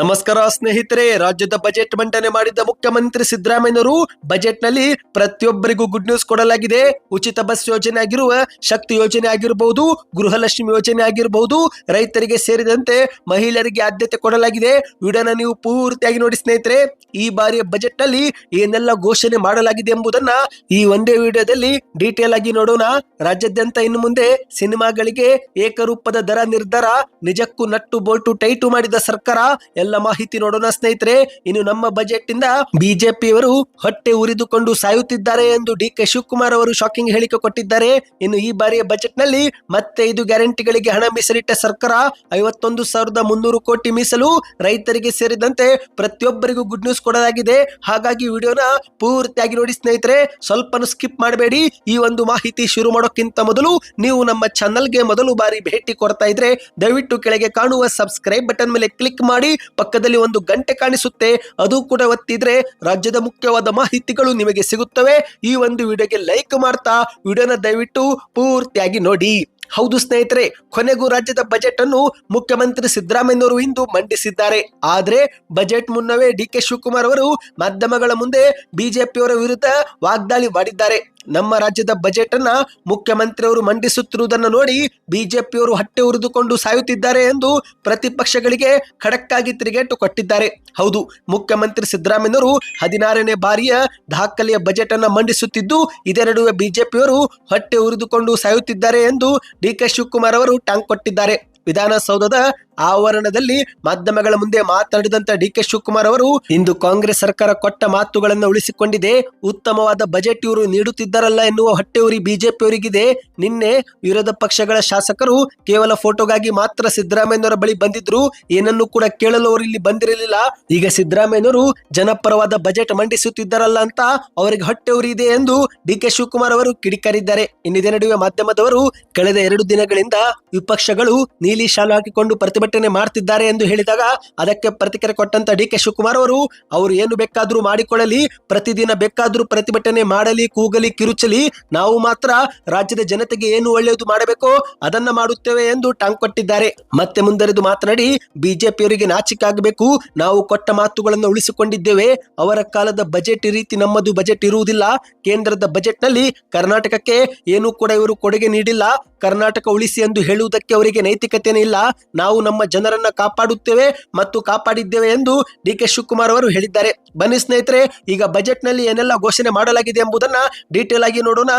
ನಮಸ್ಕಾರ ಸ್ನೇಹಿತರೆ, ರಾಜ್ಯದ ಬಜೆಟ್ ಮಂಡನೆ ಮಾಡಿದ ಮುಖ್ಯಮಂತ್ರಿ ಸಿದ್ದರಾಮಯ್ಯನವರು ಬಜೆಟ್ನಲ್ಲಿ ಪ್ರತಿಯೊಬ್ಬರಿಗೂ ಗುಡ್ ನ್ಯೂಸ್ ಕೊಡಲಾಗಿದೆ. ಉಚಿತ ಬಸ್ ಯೋಜನೆ ಆಗಿರುವ ಶಕ್ತಿ ಯೋಜನೆ ಆಗಿರಬಹುದು ಗೃಹಲಕ್ಷ್ಮಿ ಯೋಜನೆ ಆಗಿರಬಹುದು ರೈತರಿಗೆ ಸೇರಿದಂತೆ ಮಹಿಳೆಯರಿಗೆ ಆದ್ಯತೆ ಕೊಡಲಾಗಿದೆ. ವಿಡಿಯೋನ ನೀವು ಪೂರ್ತಿಯಾಗಿ ನೋಡಿ ಸ್ನೇಹಿತರೆ, ಈ ಬಾರಿಯ ಬಜೆಟ್ನಲ್ಲಿ ಏನೆಲ್ಲ ಘೋಷಣೆ ಮಾಡಲಾಗಿದೆ ಎಂಬುದನ್ನ ಈ ಒಂದೇ ವಿಡಿಯೋದಲ್ಲಿ ಡೀಟೇಲ್ ಆಗಿ ನೋಡೋಣ. ರಾಜ್ಯಾದ್ಯಂತ ಇನ್ನು ಮುಂದೆ ಸಿನಿಮಾಗಳಿಗೆ ಏಕರೂಪದ ದರ ನಿರ್ಧಾರ, ನಿಜಕ್ಕೂ ನಟ್ಟು ಬೋಲ್ಟು ಟೈಟು ಮಾಡಿದ ಸರ್ಕಾರ ಎಲ್ಲ ಮಾಹಿತಿ ನೋಡೋಣ ಸ್ನೇಹಿತರೆ. ಇನ್ನು ನಮ್ಮ ಬಜೆಟ್ ಇಂದ ಬಿಜೆಪಿಯವರು ಹೊಟ್ಟೆ ಉರಿದುಕೊಂಡು ಸಾಯುತ್ತಿದ್ದಾರೆ ಎಂದು ಡಿ ಕೆ ಶಿವಕುಮಾರ್ ಅವರು ಶಾಕಿಂಗ್ ಹೇಳಿಕೆ ಕೊಟ್ಟಿದ್ದಾರೆ. ಇನ್ನು ಈ ಬಾರಿಯ ಬಜೆಟ್ನಲ್ಲಿ ಮತ್ತೆ ಇದು ಗ್ಯಾರಂಟಿಗಳಿಗೆ ಹಣ ಮೀಸಲಿಟ್ಟ ಸರ್ಕಾರ ಐವತ್ತೊಂದು ಸಾವಿರದ ಮುನ್ನೂರು ಕೋಟಿ ಮೀಸಲು ರೈತರಿಗೆ ಸೇರಿದಂತೆ ಪ್ರತಿಯೊಬ್ಬರಿಗೂ ಗುಡ್ ನ್ಯೂಸ್ ಕೊಡಲಾಗಿದೆ. ಹಾಗಾಗಿ ವಿಡಿಯೋನ ಪೂರ್ತಿಯಾಗಿ ನೋಡಿ ಸ್ನೇಹಿತರೆ. ಸ್ವಲ್ಪ ಸ್ಕಿಪ್ ಮಾಡಬೇಡಿ. ಈ ಒಂದು ಮಾಹಿತಿ ಶುರು ಮಾಡೋಕ್ಕಿಂತ ಮೊದಲು ನೀವು ನಮ್ಮ ಚಾನಲ್ಗೆ ಮೊದಲು ಬಾರಿ ಭೇಟಿ ಕೊಡ್ತಾ ಇದ್ರೆ ದಯವಿಟ್ಟು ಕೆಳಗೆ ಕಾಣುವ ಸಬ್ಸ್ಕ್ರೈಬ್ ಬಟನ್ ಮೇಲೆ ಕ್ಲಿಕ್ ಮಾಡಿ ಪಕ್ಕದಲ್ಲಿ ಒಂದು ಗಂಟೆ ಕಾಣಿಸುತ್ತೆ. ಅದು ಕೂಡ ಒತ್ತಿದ್ರೆ ರಾಜ್ಯದ ಮುಖ್ಯವಾದ ಮಾಹಿತಿಗಳು ನಿಮಗೆ ಸಿಗುತ್ತವೆ. ಈ ಒಂದು ವಿಡಿಯೋಗೆ ಲೈಕ್ ಮಾಡ್ತಾ, ವಿಡಿಯೋನ ದಯವಿಟ್ಟು ಪೂರ್ತಿಯಾಗಿ ನೋಡಿ. ಹೌದು ಸ್ನೇಹಿತರೆ, ಕೊನೆಗೂ ರಾಜ್ಯದ ಬಜೆಟ್ ಅನ್ನು ಮುಖ್ಯಮಂತ್ರಿ ಸಿದ್ದರಾಮಯ್ಯನವರು ಇಂದು ಮಂಡಿಸಿದ್ದಾರೆ. ಆದ್ರೆ ಬಜೆಟ್ ಮುನ್ನವೇ ಡಿ ಕೆ ಶಿವಕುಮಾರ್ ಅವರು ಮಾಧ್ಯಮಗಳ ಮುಂದೆ ಬಿಜೆಪಿಯವರ ವಿರುದ್ಧ ವಾಗ್ದಾಳಿ ಮಾಡಿದ್ದಾರೆ. ನಮ್ಮ ರಾಜ್ಯದ ಬಜೆಟ್ ಅನ್ನ ಮುಖ್ಯಮಂತ್ರಿಯವರು ಮಂಡಿಸುತ್ತಿರುವುದನ್ನು ನೋಡಿ ಬಿಜೆಪಿಯವರು ಹಟ್ಟೆ ಉರಿದುಕೊಂಡು ಸಾಯುತ್ತಿದ್ದಾರೆ ಎಂದು ಪ್ರತಿಪಕ್ಷಗಳಿಗೆ ಖಡಕ್ಕಾಗಿ ತಿರುಗೇಟು ಕೊಟ್ಟಿದ್ದಾರೆ. ಹೌದು, ಮುಖ್ಯಮಂತ್ರಿ ಸಿದ್ದರಾಮಯ್ಯನವರು ಹದಿನಾರನೇ ಬಾರಿಯ ದಾಖಲೆಯ ಬಜೆಟ್ ಅನ್ನ ಮಂಡಿಸುತ್ತಿದ್ದು ಇದೇ ನಡುವೆ ಬಿಜೆಪಿಯವರು ಹೊಟ್ಟೆ ಉರಿದುಕೊಂಡು ಸಾಯುತ್ತಿದ್ದಾರೆ ಎಂದು ಡಿ ಕೆ ಶಿವಕುಮಾರ್ ಅವರು ಟಾಂಗ್ ಕೊಟ್ಟಿದ್ದಾರೆ. ವಿಧಾನಸೌಧದ ಆವರಣದಲ್ಲಿ ಮಾಧ್ಯಮಗಳ ಮುಂದೆ ಮಾತನಾಡಿದಂತ ಡಿ ಕೆ ಶಿವಕುಮಾರ್ ಅವರು, ಇಂದು ಕಾಂಗ್ರೆಸ್ ಸರ್ಕಾರ ಕೊಟ್ಟ ಮಾತುಗಳನ್ನು ಉಳಿಸಿಕೊಂಡಿದೆ. ಉತ್ತಮವಾದ ಬಜೆಟ್ ಇವರು ನೀಡುತ್ತಿದ್ದಾರಲ್ಲ ಎನ್ನುವ ಹೊಟ್ಟೆಯವರಿ ಬಿಜೆಪಿ ಅವರಿಗಿದೆ ನಿನ್ನೆ ವಿರೋಧ ಪಕ್ಷಗಳ ಶಾಸಕರು ಕೇವಲ ಫೋಟೋಗಾಗಿ ಮಾತ್ರ ಸಿದ್ದರಾಮಯ್ಯನವರ ಬಳಿ ಬಂದಿದ್ರು. ಏನನ್ನು ಕೂಡ ಕೇಳಲು ಅವರು ಇಲ್ಲಿ ಬಂದಿರಲಿಲ್ಲ. ಈಗ ಸಿದ್ದರಾಮಯ್ಯನವರು ಜನಪರವಾದ ಬಜೆಟ್ ಮಂಡಿಸುತ್ತಿದ್ದಾರಲ್ಲ ಅಂತ ಅವರಿಗೆ ಹೊಟ್ಟೆ ಉರಿ ಇದೆ ಎಂದು ಡಿ ಕೆ ಶಿವಕುಮಾರ್ ಅವರು ಕಿಡಿಕಾರಿದ್ದಾರೆ. ಇನ್ನಿದೇ ನಡುವೆ ಮಾಧ್ಯಮದವರು, ಕಳೆದ ಎರಡು ದಿನಗಳಿಂದ ವಿಪಕ್ಷಗಳು ನೀಲಿ ಶಾಲು ಹಾಕಿಕೊಂಡು ಪ್ರತಿಭಟನೆ ಮಾಡ್ತಿದ್ದಾರೆ ಎಂದು ಹೇಳಿದಾಗ ಅದಕ್ಕೆ ಪ್ರತಿಕ್ರಿಯೆ ಕೊಟ್ಟಂತ ಡಿ ಕೆ ಶಿವಕುಮಾರ್ ಅವರು ಅವರು ಏನು ಬೇಕಾದರೂ ಮಾಡಿಕೊಳ್ಳಲಿ, ಪ್ರತಿದಿನ ಬೇಕಾದರೂ ಪ್ರತಿಭಟನೆ ಮಾಡಲಿ, ಕೂಗಲಿ, ಕಿರುಚಲಿ, ನಾವು ಮಾತ್ರ ರಾಜ್ಯದ ಜನತೆಗೆ ಏನು ಒಳ್ಳೆಯದು ಮಾಡಬೇಕೋ ಅದನ್ನ ಮಾಡುತ್ತೇವೆ ಎಂದು ಟಾಂಗ್ ಕೊಟ್ಟಿದ್ದಾರೆ. ಮತ್ತೆ ಮುಂದರೆದು ಮಾತನಾಡಿ, ಬಿಜೆಪಿಯವರಿಗೆ ನಾಚಿಕೆ ಆಗಬೇಕು, ನಾವು ಕೊಟ್ಟ ಮಾತುಗಳನ್ನು ಉಳಿಸಿಕೊಂಡಿದ್ದೇವೆ, ಅವರ ಕಾಲದ ಬಜೆಟ್ ರೀತಿ ನಮ್ಮದು ಬಜೆಟ್ ಇರುವುದಿಲ್ಲ, ಕೇಂದ್ರದ ಬಜೆಟ್ನಲ್ಲಿ ಕರ್ನಾಟಕಕ್ಕೆ ಏನು ಕೂಡ ಇವರು ಕೊಡುಗೆ ನೀಡಿಲ್ಲ, ಕರ್ನಾಟಕ ಉಳಿಸಿ ಎಂದು ಹೇಳುವುದಕ್ಕೆ ಅವರಿಗೆ ನೈತಿಕತೆನೇ ಇಲ್ಲ, ನಾವು ನಮ್ಮ ಜನರನ್ನ ಕಾಪಾಡುತ್ತೇವೆ ಮತ್ತು ಕಾಪಾಡಿದ್ದೇವೆ ಎಂದು ಡಿ ಕೆ ಶಿವಕುಮಾರ್ ಅವರು ಹೇಳಿದ್ದಾರೆ. ಬನ್ನಿ ಸ್ನೇಹಿತರೆ, ಈಗ ಬಜೆಟ್ನಲ್ಲಿ ಏನೆಲ್ಲ ಘೋಷಣೆ ಮಾಡಲಾಗಿದೆ ಎಂಬುದನ್ನ ಡೀಟೇಲ್ ಆಗಿ ನೋಡೋಣ.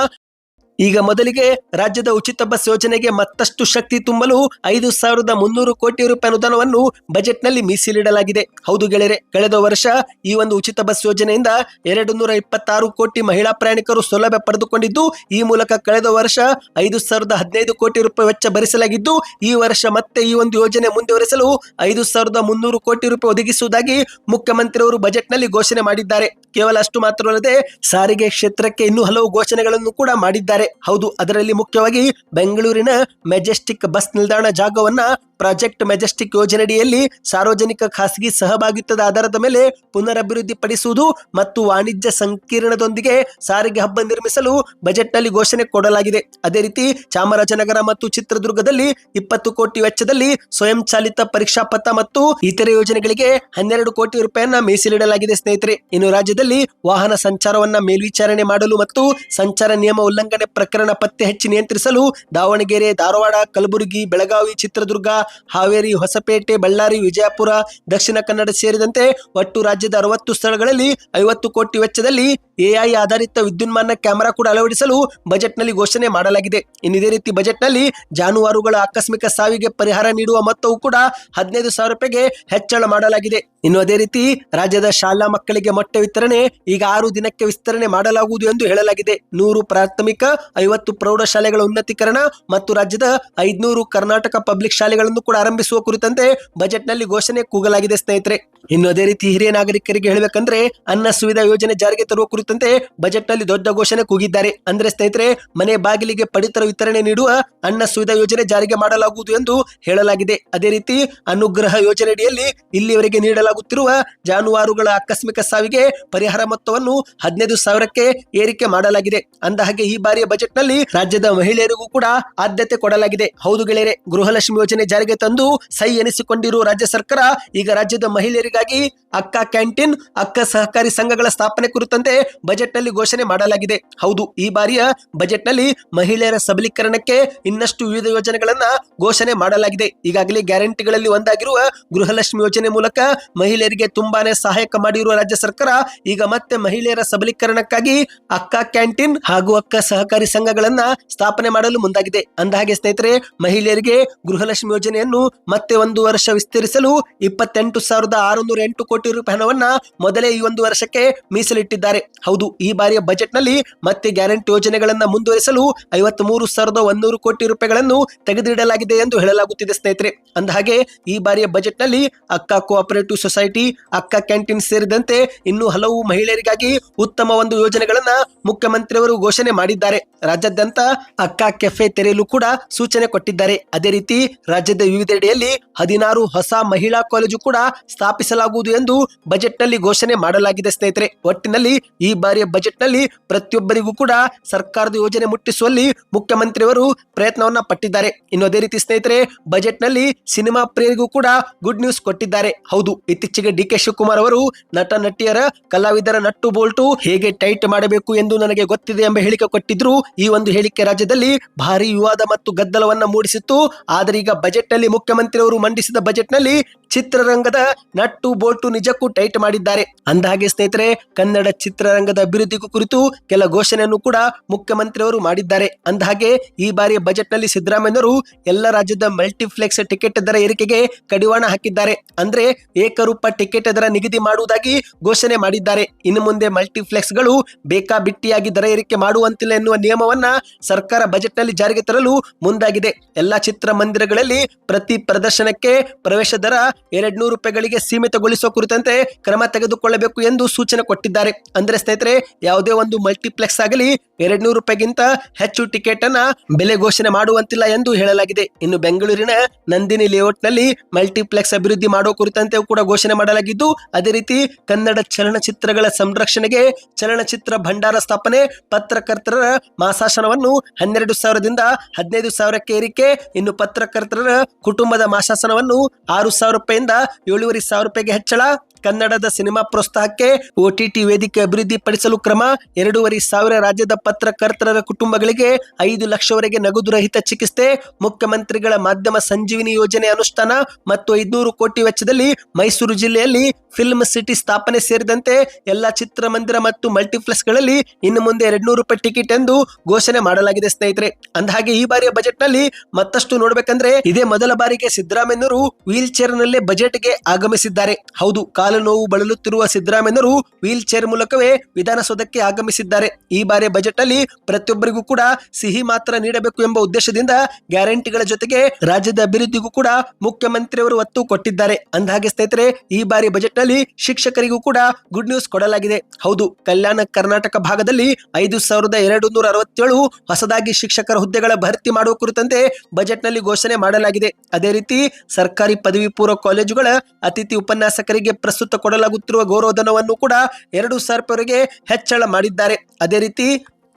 ಈಗ ಮೊದಲಿಗೆ ರಾಜ್ಯದ ಉಚಿತ ಬಸ್ ಯೋಜನೆಗೆ ಮತ್ತಷ್ಟು ಶಕ್ತಿ ತುಂಬಲು ಐದು ಸಾವಿರದ ಮುನ್ನೂರು ಕೋಟಿ ರೂಪಾಯಿ ಅನುದಾನವನ್ನು ಬಜೆಟ್ನಲ್ಲಿ ಮೀಸಲಿಡಲಾಗಿದೆ. ಹೌದು ಗೆಳೆಯರೆ, ಕಳೆದ ವರ್ಷ ಈ ಒಂದು ಉಚಿತ ಬಸ್ ಯೋಜನೆಯಿಂದ ಎರಡು ನೂರ ಇಪ್ಪತ್ತಾರು ಕೋಟಿ ಮಹಿಳಾ ಪ್ರಯಾಣಿಕರು ಸೌಲಭ್ಯ ಪಡೆದುಕೊಂಡಿದ್ದು, ಈ ಮೂಲಕ ಕಳೆದ ವರ್ಷ ಐದು ಸಾವಿರದ ಹದಿನೈದು ಕೋಟಿ ರೂಪಾಯಿ ವೆಚ್ಚ ಭರಿಸಲಾಗಿದ್ದು, ಈ ವರ್ಷ ಮತ್ತೆ ಈ ಒಂದು ಯೋಜನೆ ಮುಂದುವರೆಸಲು ಐದು ಸಾವಿರದ ಮುನ್ನೂರು ಕೋಟಿ ರೂಪಾಯಿ ಒದಗಿಸುವುದಾಗಿ ಮುಖ್ಯಮಂತ್ರಿಯವರು ಬಜೆಟ್ನಲ್ಲಿ ಘೋಷಣೆ ಮಾಡಿದ್ದಾರೆ. ಕೇವಲ ಅಷ್ಟು ಮಾತ್ರವಲ್ಲದೆ, ಸಾರಿಗೆ ಕ್ಷೇತ್ರಕ್ಕೆ ಇನ್ನೂ ಹಲವು ಘೋಷಣೆಗಳನ್ನು ಕೂಡ ಮಾಡಿದ್ದಾರೆ. ಹೌದು, ಅದರಲ್ಲಿ ಮುಖ್ಯವಾಗಿ ಬೆಂಗಳೂರಿನ ಮೆಜೆಸ್ಟಿಕ್ ಬಸ್ ನಿಲ್ದಾಣ ಜಾಗವನ್ನ ಪ್ರಾಜೆಕ್ಟ್ ಮೆಜೆಸ್ಟಿಕ್ ಯೋಜನೆಯಡಿಯಲ್ಲಿ ಸಾರ್ವಜನಿಕ ಖಾಸಗಿ ಸಹಭಾಗಿತ್ವದ ಆಧಾರದ ಮೇಲೆ ಪುನರಭಿವೃದ್ಧಿ ಪಡಿಸುವುದು ಮತ್ತು ವಾಣಿಜ್ಯ ಸಂಕೀರ್ಣದೊಂದಿಗೆ ಸಾರಿಗೆ ಹಬ್ಬ ನಿರ್ಮಿಸಲು ಬಜೆಟ್ನಲ್ಲಿ ಘೋಷಣೆ ಕೊಡಲಾಗಿದೆ. ಅದೇ ರೀತಿ ಚಾಮರಾಜನಗರ ಮತ್ತು ಚಿತ್ರದುರ್ಗದಲ್ಲಿ ಇಪ್ಪತ್ತು ಕೋಟಿ ವೆಚ್ಚದಲ್ಲಿ ಸ್ವಯಂ ಚಾಲಿತ ಪರೀಕ್ಷಾ ಪಥ ಮತ್ತು ಇತರೆ ಯೋಜನೆಗಳಿಗೆ ಹನ್ನೆರಡು ಕೋಟಿ ರೂಪಾಯಿಯನ್ನ ಮೀಸಲಿಡಲಾಗಿದೆ ಸ್ನೇಹಿತರೆ. ಇನ್ನು ರಾಜ್ಯದಲ್ಲಿ ವಾಹನ ಸಂಚಾರವನ್ನ ಮೇಲ್ವಿಚಾರಣೆ ಮಾಡಲು ಮತ್ತು ಸಂಚಾರ ನಿಯಮ ಉಲ್ಲಂಘನೆ ಪ್ರಕರಣ ಪತ್ತೆ ಹಚ್ಚಿ ನಿಯಂತ್ರಿಸಲು ದಾವಣಗೆರೆ, ಧಾರವಾಡ, ಕಲಬುರಗಿ, ಬೆಳಗಾವಿ, ಚಿತ್ರದುರ್ಗ, ಹಾವೇರಿ, ಹೊಸಪೇಟೆ, ಬಳ್ಳಾರಿ, ವಿಜಯಪುರ, ದಕ್ಷಿಣ ಕನ್ನಡ ಸೇರಿದಂತೆ ಒಟ್ಟು ರಾಜ್ಯದ ಅರವತ್ತು ಸ್ಥಳಗಳಲ್ಲಿ ಐವತ್ತು ಕೋಟಿ ವೆಚ್ಚದಲ್ಲಿ ಎಐ ಆಧಾರಿತ ವಿದ್ಯುನ್ಮಾನ ಕ್ಯಾಮೆರಾ ಕೂಡ ಅಳವಡಿಸಲು ಬಜೆಟ್ನಲ್ಲಿ ಘೋಷಣೆ ಮಾಡಲಾಗಿದೆ. ಇನ್ನು ಇದೇ ರೀತಿ ಬಜೆಟ್ನಲ್ಲಿ ಜಾನುವಾರುಗಳ ಆಕಸ್ಮಿಕ ಸಾವಿಗೆ ಪರಿಹಾರ ನೀಡುವ ಮೊತ್ತವು ಕೂಡ ಹದಿನೈದು ಸಾವಿರ ರೂಪಾಯಿಗೆ ಹೆಚ್ಚಳ ಮಾಡಲಾಗಿದೆ. ಇನ್ನು ಅದೇ ರೀತಿ ರಾಜ್ಯದ ಶಾಲಾ ಮಕ್ಕಳಿಗೆ ಮೊಟ್ಟೆ ವಿತರಣೆ ಈಗ ಆರು ದಿನಕ್ಕೆ ವಿಸ್ತರಣೆ ಮಾಡಲಾಗುವುದು ಎಂದು ಹೇಳಲಾಗಿದೆ. ನೂರು ಪ್ರಾಥಮಿಕ, ಐವತ್ತು ಪ್ರೌಢಶಾಲೆಗಳ ಉನ್ನತೀಕರಣ ಮತ್ತು ರಾಜ್ಯದ ಐದ್ನೂರು ಕರ್ನಾಟಕ ಪಬ್ಲಿಕ್ ಶಾಲೆಗಳನ್ನು ಕೂಡ ಆರಂಭಿಸುವ ಕುರಿತಂತೆ ಬಜೆಟ್ನಲ್ಲಿ ಘೋಷಣೆ ಕೂಗಲಾಗಿದೆ ಸ್ನೇಹಿತರೆ. ಇನ್ನು ಅದೇ ರೀತಿ ಹಿರಿಯ ನಾಗರಿಕರಿಗೆ ಹೇಳಬೇಕಂದ್ರೆ ಅನ್ನ ಸುವಿಧಾ ಯೋಜನೆ ಜಾರಿಗೆ ತರುವ ಕುರಿತಂತೆ ಬಜೆಟ್ನಲ್ಲಿ ದೊಡ್ಡ ಘೋಷಣೆ ಕೂಗಿದ್ದಾರೆ. ಅಂದ್ರೆ ಸ್ನೇಹಿತರೆ, ಮನೆ ಬಾಗಿಲಿಗೆ ಪಡಿತರ ವಿತರಣೆ ನೀಡುವ ಅನ್ನ ಸುವಿಧಾ ಯೋಜನೆ ಜಾರಿಗೆ ಮಾಡಲಾಗುವುದು ಎಂದು ಹೇಳಲಾಗಿದೆ. ಅದೇ ರೀತಿ ಅನುಗ್ರಹ ಯೋಜನೆಯಡಿಯಲ್ಲಿ ಇಲ್ಲಿವರೆಗೆ ನೀಡಲಾಗುತ್ತಿದ್ದ ಸಾವನ್ನಪ್ಪಾಗುತ್ತಿರುವ ಜಾನುವಾರುಗಳ ಆಕಸ್ಮಿಕ ಸಾವಿಗೆ ಪರಿಹಾರ ಮೊತ್ತವನ್ನು ಹದಿನೈದು ಸಾವಿರಕ್ಕೆ ಏರಿಕೆ ಮಾಡಲಾಗಿದೆ. ಅಂದಹಾಗೆ ಈ ಬಾರಿಯ ಬಜೆಟ್ನಲ್ಲಿ ರಾಜ್ಯದ ಮಹಿಳೆಯರಿಗೂ ಕೂಡ ಆದ್ಯತೆ ಕೊಡಲಾಗಿದೆ. ಹೌದು ಗೆಳೆಯರೆ, ಗೃಹಲಕ್ಷ್ಮಿ ಯೋಜನೆ ಜಾರಿಗೆ ತಂದು ಸೈ ಎನಿಸಿಕೊಂಡಿರುವ ರಾಜ್ಯ ಸರ್ಕಾರ ಈಗ ರಾಜ್ಯದ ಮಹಿಳೆಯರಿಗಾಗಿ ಅಕ್ಕ ಕ್ಯಾಂಟೀನ್, ಅಕ್ಕ ಸಹಕಾರಿ ಸಂಘಗಳ ಸ್ಥಾಪನೆ ಕುರಿತಂತೆ ಬಜೆಟ್ನಲ್ಲಿ ಘೋಷಣೆ ಮಾಡಲಾಗಿದೆ. ಹೌದು, ಈ ಬಾರಿಯ ಬಜೆಟ್ನಲ್ಲಿ ಮಹಿಳೆಯರ ಸಬಲೀಕರಣಕ್ಕೆ ಇನ್ನಷ್ಟು ವಿವಿಧ ಯೋಜನೆಗಳನ್ನ ಘೋಷಣೆ ಮಾಡಲಾಗಿದೆ. ಈಗಾಗಲೇ ಗ್ಯಾರಂಟಿಗಳಲ್ಲಿ ಒಂದಾಗಿರುವ ಗೃಹಲಕ್ಷ್ಮಿ ಯೋಜನೆ ಮೂಲಕ ಮಹಿಳೆಯರಿಗೆ ತುಂಬಾನೇ ಸಹಾಯಕ ಮಾಡಿರುವ ರಾಜ್ಯ ಸರ್ಕಾರ ಈಗ ಮತ್ತೆ ಮಹಿಳೆಯರ ಸಬಲೀಕರಣಕ್ಕಾಗಿ ಅಕ್ಕ ಕ್ಯಾಂಟೀನ್ ಹಾಗೂ ಅಕ್ಕ ಸಹಕಾರಿ ಸಂಘಗಳನ್ನ ಸ್ಥಾಪನೆ ಮಾಡಲು ಮುಂದಾಗಿದೆ. ಅಂದಹಾಗೆ ಸ್ನೇಹಿತರೆ, ಮಹಿಳೆಯರಿಗೆ ಗೃಹಲಕ್ಷ್ಮಿ ಯೋಜನೆಯನ್ನು ಮತ್ತೆ ಒಂದು ವರ್ಷ ವಿಸ್ತರಿಸಲು ಇಪ್ಪತ್ತೆಂಟು ಸಾವಿರದ ಆರುನೂರ ಎಂಟು ಕೋಟಿ ರೂಪಾಯಿ ಹಣವನ್ನ ಮೊದಲೇ ಈ ಒಂದು ವರ್ಷಕ್ಕೆ ಮೀಸಲಿಟ್ಟಿದ್ದಾರೆ. ಹೌದು, ಈ ಬಾರಿಯ ಬಜೆಟ್ನಲ್ಲಿ ಮತ್ತೆ ಗ್ಯಾರಂಟಿ ಯೋಜನೆಗಳನ್ನ ಮುಂದುವರಿಸಲು ಐವತ್ತ್ ಮೂರು ಸಾವಿರದ ಒಂದೂರು ಕೋಟಿ ರೂಪಾಯಿಗಳನ್ನು ತೆಗೆದಿಡಲಾಗಿದೆ ಎಂದು ಹೇಳಲಾಗುತ್ತಿದೆ ಸ್ನೇಹಿತರೆ. ಅಂದಹಾಗೆ, ಈ ಬಾರಿಯ ಬಜೆಟ್ನಲ್ಲಿ ಅಕ್ಕ ಕೋಆಪರೇಟಿವ್ ಸೊಸೈಟಿ ಅಕ್ಕ ಕ್ಯಾಂಟೀನ್ ಸೇರಿದಂತೆ ಇನ್ನು ಹಲವು ಮಹಿಳೆಯರಿಗಾಗಿ ಉತ್ತಮ ಒಂದು ಯೋಜನೆಗಳನ್ನ ಮುಖ್ಯಮಂತ್ರಿಯವರು ಘೋಷಣೆ ಮಾಡಿದ್ದಾರೆ. ರಾಜ್ಯಾದ್ಯಂತ ಅಕ್ಕ ಕೆಫೆ ತೆರೆಯಲು ಕೂಡ ಸೂಚನೆ ಕೊಟ್ಟಿದ್ದಾರೆ. ಅದೇ ರೀತಿ ರಾಜ್ಯದ ವಿವಿಧೆಡೆಯಲ್ಲಿ ಹದಿನಾರು ಹೊಸ ಮಹಿಳಾ ಕಾಲೇಜು ಕೂಡ ಸ್ಥಾಪಿಸಲಾಗುವುದು ಎಂದು ಬಜೆಟ್ನಲ್ಲಿ ಘೋಷಣೆ ಮಾಡಲಾಗಿದೆ ಸ್ನೇಹಿತರೆ. ಒಟ್ಟಿನಲ್ಲಿ ಈ ಬಾರಿಯ ಬಜೆಟ್ನಲ್ಲಿ ಪ್ರತಿಯೊಬ್ಬರಿಗೂ ಕೂಡ ಸರ್ಕಾರದ ಯೋಜನೆ ಮುಟ್ಟಿಸುವಲ್ಲಿ ಮುಖ್ಯಮಂತ್ರಿಯವರು ಪ್ರಯತ್ನವನ್ನ ಪಟ್ಟಿದ್ದಾರೆ. ಇನ್ನು ಅದೇ ರೀತಿ ಸ್ನೇಹಿತರೆ ಬಜೆಟ್ನಲ್ಲಿ ಸಿನಿಮಾ ಪ್ರಿಯರಿಗೂ ಕೂಡ ಗುಡ್ ನ್ಯೂಸ್ ಕೊಟ್ಟಿದ್ದಾರೆ. ಹೌದು ಇತ್ತೀಚೆಗೆ ಡಿ ಕೆ ಶಿವಕುಮಾರ್ ಅವರು ನಟ, ನಟಿಯರ ಕಲಾವಿದರ ನಟ್ಟು ಬೋಲ್ಟು ಹೇಗೆ ಟೈಟ್ ಮಾಡಬೇಕು ಎಂದು ನನಗೆ ಗೊತ್ತಿದೆ ಎಂಬ ಹೇಳಿಕೆ ಕೊಟ್ಟಿದ್ರು. ಈ ಒಂದು ಹೇಳಿಕೆ ರಾಜ್ಯದಲ್ಲಿ ಭಾರಿ ವಿವಾದ ಮತ್ತು ಗದ್ದಲವನ್ನ ಮೂಡಿಸಿತ್ತು. ಆದರೆ ಈಗ ಬಜೆಟ್ನಲ್ಲಿ ಮುಖ್ಯಮಂತ್ರಿಯವರು ಮಂಡಿಸಿದ ಬಜೆಟ್ನಲ್ಲಿ ಚಿತ್ರರಂಗದ ನಟ್ಟು ಬೋಟು ನಿಜಕ್ಕೂ ಟೈಟ್ ಮಾಡಿದ್ದಾರೆ. ಅಂದಹಾಗೆ ಸ್ನೇಹಿತರೆ, ಕನ್ನಡ ಚಿತ್ರರಂಗದ ಅಭಿವೃದ್ಧಿಗೂ ಕುರಿತು ಕೆಲ ಘೋಷಣೆಯನ್ನು ಕೂಡ ಮುಖ್ಯಮಂತ್ರಿಯವರು ಮಾಡಿದ್ದಾರೆ. ಅಂದಹಾಗೆ, ಈ ಬಾರಿಯ ಬಜೆಟ್ನಲ್ಲಿ ಸಿದ್ದರಾಮಯ್ಯವರು ಎಲ್ಲ ರಾಜ್ಯದ ಮಲ್ಟಿಫ್ಲೆಕ್ಸ್ ಟಿಕೆಟ್ ದರ ಏರಿಕೆಗೆ ಕಡಿವಾಣ ಹಾಕಿದ್ದಾರೆ. ಅಂದ್ರೆ ಏಕರೂಪ ಟಿಕೆಟ್ ದರ ನಿಗದಿ ಮಾಡುವುದಾಗಿ ಘೋಷಣೆ ಮಾಡಿದ್ದಾರೆ. ಇನ್ನು ಮುಂದೆ ಮಲ್ಟಿಫ್ಲೆಕ್ಸ್ಗಳು ಬೇಕಾಬಿಟ್ಟಿಯಾಗಿ ದರ ಏರಿಕೆ ಮಾಡುವಂತಿಲ್ಲ ಎನ್ನುವ ನಿಯಮವನ್ನ ಸರ್ಕಾರ ಬಜೆಟ್ನಲ್ಲಿ ಜಾರಿಗೆ ತರಲು ಮುಂದಾಗಿದೆ. ಎಲ್ಲಾ ಚಿತ್ರಮಂದಿರಗಳಲ್ಲಿ ಪ್ರತಿ ಪ್ರದರ್ಶನಕ್ಕೆ ಪ್ರವೇಶ ದರ ಎರಡ್ ನೂರು ರೂಪಾಯಿಗಳಿಗೆ ಸೀಮಿತಗೊಳಿಸುವ ಕುರಿತಂತೆ ಕ್ರಮ ತೆಗೆದುಕೊಳ್ಳಬೇಕು ಎಂದು ಸೂಚನೆ ಕೊಟ್ಟಿದ್ದಾರೆ. ಅಂದ್ರೆ ಸ್ನೇಹಿತರೆ, ಯಾವುದೇ ಒಂದು ಮಲ್ಟಿಪ್ಲೆಕ್ಸ್ ಆಗಲಿ ಎರಡ್ ನೂರು ರೂಪಾಯಿಗಿಂತ ಹೆಚ್ಚು ಟಿಕೆಟ್ ಅನ್ನ ಬೆಲೆ ಘೋಷಣೆ ಮಾಡುವಂತಿಲ್ಲ ಎಂದು ಹೇಳಲಾಗಿದೆ. ಇನ್ನು ಬೆಂಗಳೂರಿನ ನಂದಿನಿ ಲೇಔಟ್ನಲ್ಲಿ ಮಲ್ಟಿಪ್ಲೆಕ್ಸ್ ಅಭಿವೃದ್ಧಿ ಮಾಡುವ ಕುರಿತಂತೆ ಕೂಡ ಘೋಷಣೆ ಮಾಡಲಾಗಿದ್ದು, ಅದೇ ರೀತಿ ಕನ್ನಡ ಚಲನಚಿತ್ರಗಳ ಸಂರಕ್ಷಣೆಗೆ ಚಲನಚಿತ್ರ ಭಂಡಾರ ಸ್ಥಾಪನೆ, ಪತ್ರಕರ್ತರ ಮಾಸಾಶನವನ್ನು ಹನ್ನೆರಡು ಸಾವಿರದಿಂದ ಹದಿನೈದು ಸಾವಿರಕ್ಕೆ ಏರಿಕೆ, ಇನ್ನು ಪತ್ರಕರ್ತರ ಕುಟುಂಬದ ಮಾಸಾಸನವನ್ನು ಆರು ಸಾವಿರ ರೂಪಾಯಿಂದ ಏಳುವರೆ ಸಾವಿರ ರೂಪಾಯಿಗೆ ಹೆಚ್ಚಳ? ಕನ್ನಡದ ಸಿನಿಮಾ ಪ್ರೋತ್ಸಾಹಕ್ಕೆ ಒಟಿಟಿ ವೇದಿಕೆ ಅಭಿವೃದ್ಧಿ ಪಡಿಸಲು ಕ್ರಮ. ಎರಡೂವರೆ ಸಾವಿರ ರಾಜ್ಯದ ಪತ್ರಕರ್ತರ ಕುಟುಂಬಗಳಿಗೆ ಐದು ಲಕ್ಷವರೆಗೆ ನಗದು ರಹಿತ ಚಿಕಿತ್ಸೆ, ಮುಖ್ಯಮಂತ್ರಿಗಳ ಮಾಧ್ಯಮ ಸಂಜೀವಿನಿ ಯೋಜನೆ ಅನುಷ್ಠಾನ ಮತ್ತು ಐದುನೂರು ಕೋಟಿ ವೆಚ್ಚದಲ್ಲಿ ಮೈಸೂರು ಜಿಲ್ಲೆಯಲ್ಲಿ ಫಿಲ್ಮ್ ಸಿಟಿ ಸ್ಥಾಪನೆ ಸೇರಿದಂತೆ ಎಲ್ಲಾ ಚಿತ್ರಮಂದಿರ ಮತ್ತು ಮಲ್ಟಿಪ್ಲೆಕ್ಸ್ಗಳಲ್ಲಿ ಇನ್ನು ಮುಂದೆ ಎರಡ್ ನೂರು ರೂಪಾಯಿ ಟಿಕೆಟ್ ಎಂದು ಘೋಷಣೆ ಮಾಡಲಾಗಿದೆ ಸ್ನೇಹಿತರೆ. ಅಂದಹಾಗೆ ಈ ಬಾರಿಯ ಬಜೆಟ್ನಲ್ಲಿ ಮತ್ತಷ್ಟು ನೋಡಬೇಕಂದ್ರೆ ಇದೇ ಮೊದಲ ಬಾರಿಗೆ ಸಿದ್ದರಾಮಯ್ಯನವರು ವೀಲ್ ಚೇರ್ ನಲ್ಲೇ ಬಜೆಟ್ಗೆ ಆಗಮಿಸಿದ್ದಾರೆ. ಹೌದು ಕಾಲು ನೋವು ಬಳಲುತ್ತಿರುವ ಸಿದ್ದರಾಮಯ್ಯನವರು ವೀಲ್ ಚೇರ್ ಮೂಲಕವೇ ವಿಧಾನಸೌಧಕ್ಕೆ ಆಗಮಿಸಿದ್ದಾರೆ. ಈ ಬಾರಿ ಬಜೆಟ್ ಅಲ್ಲಿ ಪ್ರತಿಯೊಬ್ಬರಿಗೂ ಕೂಡ ಸಿಹಿ ಮಾತ್ರ ನೀಡಬೇಕು ಎಂಬ ಉದ್ದೇಶದಿಂದ ಗ್ಯಾರಂಟಿಗಳ ಜೊತೆಗೆ ರಾಜ್ಯದ ಅಭಿವೃದ್ಧಿಗೂ ಕೂಡ ಮುಖ್ಯಮಂತ್ರಿಯವರು ಒತ್ತು ಕೊಟ್ಟಿದ್ದಾರೆ. ಅಂದಹಾಗೆ ಸ್ನೇಹಿತರೆ, ಈ ಬಾರಿ ಬಜೆಟ್ನಲ್ಲಿ ಶಿಕ್ಷಕರಿಗೂ ಕೂಡ ಗುಡ್ ನ್ಯೂಸ್ ಕೊಡಲಾಗಿದೆ. ಹೌದು, ಕಲ್ಯಾಣ ಕರ್ನಾಟಕ ಭಾಗದಲ್ಲಿ ಐದು ಸಾವಿರದ ಎರಡು ನೂರ ಅರವತ್ತೇಳು ಹೊಸದಾಗಿ ಶಿಕ್ಷಕರ ಹುದ್ದೆಗಳ ಭರ್ತಿ ಮಾಡುವ ಕುರಿತಂತೆ ಬಜೆಟ್ನಲ್ಲಿ ಘೋಷಣೆ ಮಾಡಲಾಗಿದೆ. ಅದೇ ರೀತಿ ಸರ್ಕಾರಿ ಪದವಿ ಪೂರ್ವ ಕಾಲೇಜುಗಳ ಅತಿಥಿ ಉಪನ್ಯಾಸಕರಿಗೆ ಪ್ರಸ್ತುತ ಕೊಡಲಾಗುತ್ತಿರುವ ಗೌರವಧನವನ್ನು ಕೂಡ ಎರಡು ಸಾವಿರ ರೂಪಾಯಿವರೆಗೆ ಹೆಚ್ಚಳ ಮಾಡಿದ್ದಾರೆ. ಅದೇ ರೀತಿ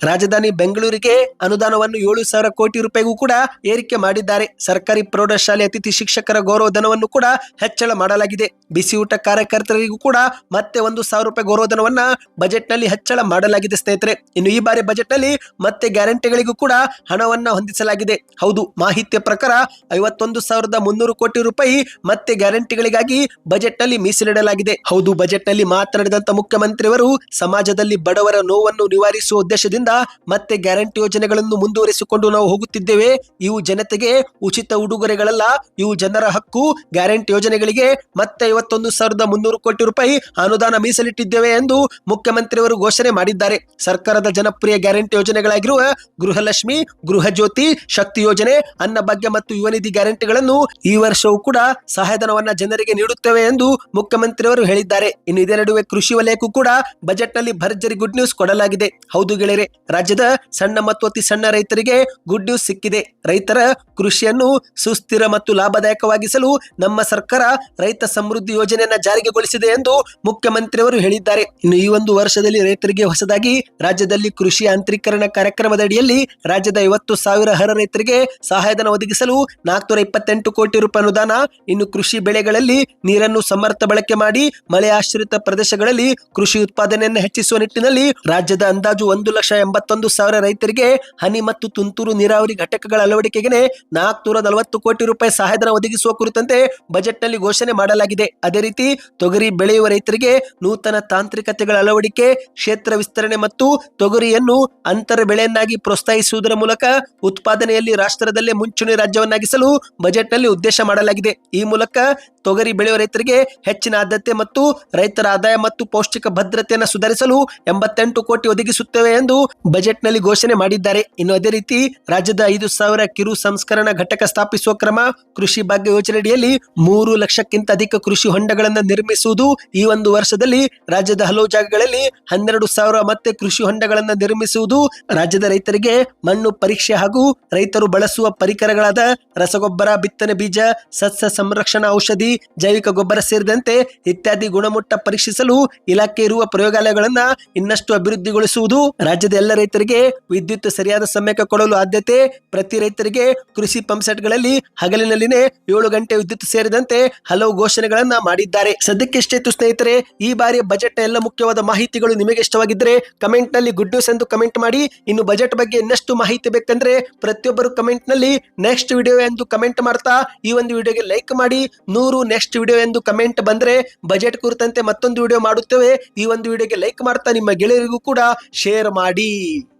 ರಾಜಧಾನಿ ಬೆಂಗಳೂರಿಗೆ ಅನುದಾನವನ್ನು ಏಳು ಸಾವಿರ ಕೋಟಿ ರೂಪಾಯಿಗೂ ಕೂಡ ಏರಿಕೆ ಮಾಡಿದ್ದಾರೆ. ಸರ್ಕಾರಿ ಪ್ರೌಢಶಾಲೆ ಅತಿಥಿ ಶಿಕ್ಷಕರ ಗೌರವಧನವನ್ನು ಕೂಡ ಹೆಚ್ಚಳ ಮಾಡಲಾಗಿದೆ. ಬಿಸಿಯೂಟ ಕಾರ್ಯಕರ್ತರಿಗೂ ಕೂಡ ಮತ್ತೆ ಒಂದು ಸಾವಿರ ರೂಪಾಯಿ ಗೌರವಧನವನ್ನ ಬಜೆಟ್ನಲ್ಲಿ ಹೆಚ್ಚಳ ಮಾಡಲಾಗಿದೆ ಸ್ನೇಹಿತರೆ. ಇನ್ನು ಈ ಬಾರಿ ಬಜೆಟ್ನಲ್ಲಿ ಮತ್ತೆ ಗ್ಯಾರಂಟಿಗಳಿಗೂ ಕೂಡ ಹಣವನ್ನ ಹೊಂದಿಸಲಾಗಿದೆ. ಹೌದು, ಮಾಹಿತಿಯ ಪ್ರಕಾರ ಐವತ್ತೊಂದು ಸಾವಿರದ ಮುನ್ನೂರು ಕೋಟಿ ರೂಪಾಯಿ ಮತ್ತೆ ಗ್ಯಾರಂಟಿಗಳಿಗಾಗಿ ಬಜೆಟ್ನಲ್ಲಿ ಮೀಸಲಿಡಲಾಗಿದೆ. ಹೌದು, ಬಜೆಟ್ನಲ್ಲಿ ಮಾತನಾಡಿದಂತ ಮುಖ್ಯಮಂತ್ರಿಯವರು ಸಮಾಜದಲ್ಲಿ ಬಡವರ ನೋವನ್ನು ನಿವಾರಿಸುವ ಉದ್ದೇಶದಿಂದ ಮತ್ತೆ ಗ್ಯಾರಂಟಿ ಯೋಜನೆಗಳನ್ನು ಮುಂದುವರಿಸಿಕೊಂಡು ನಾವು ಹೋಗುತ್ತಿದ್ದೇವೆ. ಇವು ಜನತೆಗೆ ಉಚಿತ ಉಡುಗೊರೆಗಳಲ್ಲ. ಇವು ಜನರ ಹಕ್ಕು. ಗ್ಯಾರಂಟಿ ಯೋಜನೆಗಳಿಗೆ ಮತ್ತೆ ಐವತ್ತೊಂದು ಸಾವಿರದ ಮುನ್ನೂರು ಕೋಟಿ ರೂಪಾಯಿ ಅನುದಾನ ಮೀಸಲಿಟ್ಟಿದ್ದೇವೆ ಎಂದು ಮುಖ್ಯಮಂತ್ರಿಯವರು ಘೋಷಣೆ ಮಾಡಿದ್ದಾರೆ. ಸರ್ಕಾರದ ಜನಪ್ರಿಯ ಗ್ಯಾರಂಟಿ ಯೋಜನೆಗಳಾಗಿರುವ ಗೃಹಲಕ್ಷ್ಮಿ ಗೃಹ ಜ್ಯೋತಿ ಶಕ್ತಿ ಯೋಜನೆ ಅನ್ನಭಾಗ್ಯ ಮತ್ತು ಯುವ ನಿಧಿ ಗ್ಯಾರಂಟಿಗಳನ್ನು ಈ ವರ್ಷವೂ ಕೂಡ ಸಹಾಯಧನವನ್ನ ಜನರಿಗೆ ನೀಡುತ್ತೇವೆ ಎಂದು ಮುಖ್ಯಮಂತ್ರಿಯವರು ಹೇಳಿದ್ದಾರೆ. ಇನ್ನು ಇದೇ ನಡುವೆ ಕೃಷಿ ವಲಯಕ್ಕೂ ಕೂಡ ಬಜೆಟ್ನಲ್ಲಿ ಭರ್ಜರಿ ಗುಡ್ ನ್ಯೂಸ್ ಕೊಡಲಾಗಿದೆ. ಹೌದು ಗೆಳೆಯರೆ ರಾಜ್ಯದ ಸಣ್ಣ ಮತ್ತು ಅತಿ ಸಣ್ಣ ರೈತರಿಗೆ ಗುಡ್ ನ್ಯೂಸ್ ಸಿಕ್ಕಿದೆ. ರೈತರ ಕೃಷಿಯನ್ನು ಸುಸ್ಥಿರ ಮತ್ತು ಲಾಭದಾಯಕವಾಗಿಸಲು ನಮ್ಮ ಸರ್ಕಾರ ರೈತ ಸಮೃದ್ಧಿ ಯೋಜನೆಯನ್ನ ಜಾರಿಗೆಗೊಳಿಸಿದೆ ಎಂದು ಮುಖ್ಯಮಂತ್ರಿಯವರು ಹೇಳಿದ್ದಾರೆ. ಇನ್ನು ಈ ಒಂದು ವರ್ಷದಲ್ಲಿ ರೈತರಿಗೆ ಹೊಸದಾಗಿ ರಾಜ್ಯದಲ್ಲಿ ಕೃಷಿ ಯಾಂತ್ರೀಕರಣ ಕಾರ್ಯಕ್ರಮದ ಅಡಿಯಲ್ಲಿ ರಾಜ್ಯದ ಐವತ್ತು ಸಾವಿರ ಅರ್ಹ ರೈತರಿಗೆ ಸಹಾಯಧನ ಒದಗಿಸಲು ನಾಲ್ಕುನೂರ ಇಪ್ಪತ್ತೆಂಟು ಕೋಟಿ ರೂಪಾಯಿ ಅನುದಾನ, ಇನ್ನು ಕೃಷಿ ಬೆಳೆಗಳಲ್ಲಿ ನೀರನ್ನು ಸಮರ್ಥ ಬಳಕೆ ಮಾಡಿ ಮಳೆ ಆಶ್ರಿತ ಪ್ರದೇಶಗಳಲ್ಲಿ ಕೃಷಿ ಉತ್ಪಾದನೆಯನ್ನು ಹೆಚ್ಚಿಸುವ ನಿಟ್ಟಿನಲ್ಲಿ ರಾಜ್ಯದ ಅಂದಾಜು ಒಂದು ಲಕ್ಷ ಎಂಬತ್ತೊಂದು ಸಾವಿರ ರೈತರಿಗೆ ಹನಿ ಮತ್ತು ತುಂತುರು ನೀರಾವರಿ ಘಟಕಗಳ ಅಳವಡಿಕೆಗೆ ನಾಲ್ಕುನೂರ ನಲವತ್ತು ಕೋಟಿ ರೂಪಾಯಿ ಸಹಾಯಧನ ಒದಗಿಸುವ ಕುರಿತಂತೆ ಬಜೆಟ್ನಲ್ಲಿ ಘೋಷಣೆ ಮಾಡಲಾಗಿದೆ. ಅದೇ ರೀತಿ ತೊಗರಿ ಬೆಳೆಯುವ ರೈತರಿಗೆ ನೂತನ ತಾಂತ್ರಿಕತೆಗಳ ಅಳವಡಿಕೆ, ಕ್ಷೇತ್ರ ವಿಸ್ತರಣೆ ಮತ್ತು ತೊಗರಿಯನ್ನು ಅಂತರ ಬೆಳೆಯನ್ನಾಗಿ ಪ್ರೋತ್ಸಾಹಿಸುವುದರ ಮೂಲಕ ಉತ್ಪಾದನೆಯಲ್ಲಿ ರಾಷ್ಟ್ರದಲ್ಲೇ ಮುಂಚೂಣಿ ರಾಜ್ಯವನ್ನಾಗಿಸಲು ಬಜೆಟ್ನಲ್ಲಿ ಉದ್ದೇಶ ಮಾಡಲಾಗಿದೆ. ಈ ಮೂಲಕ ತೊಗರಿ ಬೆಳೆಯುವ ರೈತರಿಗೆ ಹೆಚ್ಚಿನ ಆದ್ಯತೆ ಮತ್ತು ರೈತರ ಆದಾಯ ಮತ್ತು ಪೌಷ್ಟಿಕ ಭದ್ರತೆಯನ್ನು ಸುಧಾರಿಸಲು ಎಂಬತ್ತೆಂಟು ಕೋಟಿ ಒದಗಿಸುತ್ತೇವೆ ಎಂದು ಬಜೆಟ್ನಲ್ಲಿ ಘೋಷಣೆ ಮಾಡಿದ್ದಾರೆ. ಇನ್ನು ಅದೇ ರೀತಿ ರಾಜ್ಯದ ಐದು ಸಾವಿರ ಕಿರು ಸಂಸ್ಕರಣಾ ಘಟಕ ಸ್ಥಾಪಿಸುವ ಕ್ರಮ ಕೃಷಿ ಭಾಗ್ಯ ಯೋಜನೆಯಡಿಯಲ್ಲಿ ಮೂರು ಲಕ್ಷಕ್ಕಿಂತ ಅಧಿಕ ಕೃಷಿ ಹೊಂಡಗಳನ್ನು ನಿರ್ಮಿಸುವುದು ಈ ಒಂದು ವರ್ಷದಲ್ಲಿ ರಾಜ್ಯದ ಹಲವು ಜಾಗಗಳಲ್ಲಿ ಹನ್ನೆರಡು ಸಾವಿರ ಮತ್ತೆ ಕೃಷಿ ಹೊಂಡಗಳನ್ನು ನಿರ್ಮಿಸುವುದು ರಾಜ್ಯದ ರೈತರಿಗೆ ಮಣ್ಣು ಪರೀಕ್ಷೆ ಹಾಗೂ ರೈತರು ಬಳಸುವ ಪರಿಕರಗಳಾದ ರಸಗೊಬ್ಬರ, ಬಿತ್ತನೆ ಬೀಜ, ಸಸ್ಯ ಸಂರಕ್ಷಣಾ ಔಷಧಿ, ಜೈವಿಕ ಗೊಬ್ಬರ ಸೇರಿದಂತೆ ಇತ್ಯಾದಿ ಗುಣಮಟ್ಟ ಪರೀಕ್ಷಿಸಲು ಇಲಾಖೆ ಇರುವ ಪ್ರಯೋಗಾಲಯಗಳನ್ನ ಇನ್ನಷ್ಟು ಅಭಿವೃದ್ಧಿಗೊಳಿಸುವುದು ರಾಜ್ಯದ ಎಲ್ಲ ರೈತರಿಗೆ ವಿದ್ಯುತ್ ಸರಿಯಾದ ಸಮಯಕ್ಕೆ ಕೊಡಲು ಆದ್ಯತೆ, ಪ್ರತಿ ರೈತರಿಗೆ ಕೃಷಿ ಪಂಪ್ಸೆಟ್ಗಳಲ್ಲಿ ಹಗಲಿನಲ್ಲಿನೇ ಏಳು ಗಂಟೆ ವಿದ್ಯುತ್ ಸೇರಿದಂತೆ ಹಲವು ಘೋಷಣೆಗಳನ್ನ ಮಾಡಿದ್ದಾರೆ. ಸದ್ಯಕ್ಕೆ ತು ಸ್ನೇಹಿತರೆ, ಈ ಬಾರಿ ಬಜೆಟ್ ಎಲ್ಲ ಮುಖ್ಯವಾದ ಮಾಹಿತಿಗಳು ನಿಮಗೆ ಇಷ್ಟವಾಗಿದ್ದರೆ ಕಮೆಂಟ್ನಲ್ಲಿ ಗುಡ್ ನ್ಯೂಸ್ ಎಂದು ಕಮೆಂಟ್ ಮಾಡಿ. ಇನ್ನು ಬಜೆಟ್ ಬಗ್ಗೆ ಇನ್ನಷ್ಟು ಮಾಹಿತಿ ಬೇಕಂದ್ರೆ ಪ್ರತಿಯೊಬ್ಬರು ಕಮೆಂಟ್ನಲ್ಲಿ ನೆಕ್ಸ್ಟ್ ವಿಡಿಯೋ ಎಂದು ಕಮೆಂಟ್ ಮಾಡ್ತಾ, ಈ ಒಂದು ವಿಡಿಯೋಗೆ ಲೈಕ್ ಮಾಡಿ. ನೂರು ನೆಕ್ಸ್ಟ್ ವಿಡಿಯೋ ಎಂದು ಕಮೆಂಟ್ ಬಂದ್ರೆ ಬಜೆಟ್ ಕುರಿತಂತೆ ಮತ್ತೊಂದು ವಿಡಿಯೋ ಮಾಡುತ್ತೇವೆ. ಈ ಒಂದು ವಿಡಿಯೋಗೆ ಲೈಕ್ ಮಾಡ್ತಾ ನಿಮ್ಮ ಗೆಳೆಯರಿಗೂ ಕೂಡ ಶೇರ್ ಮಾಡಿ. que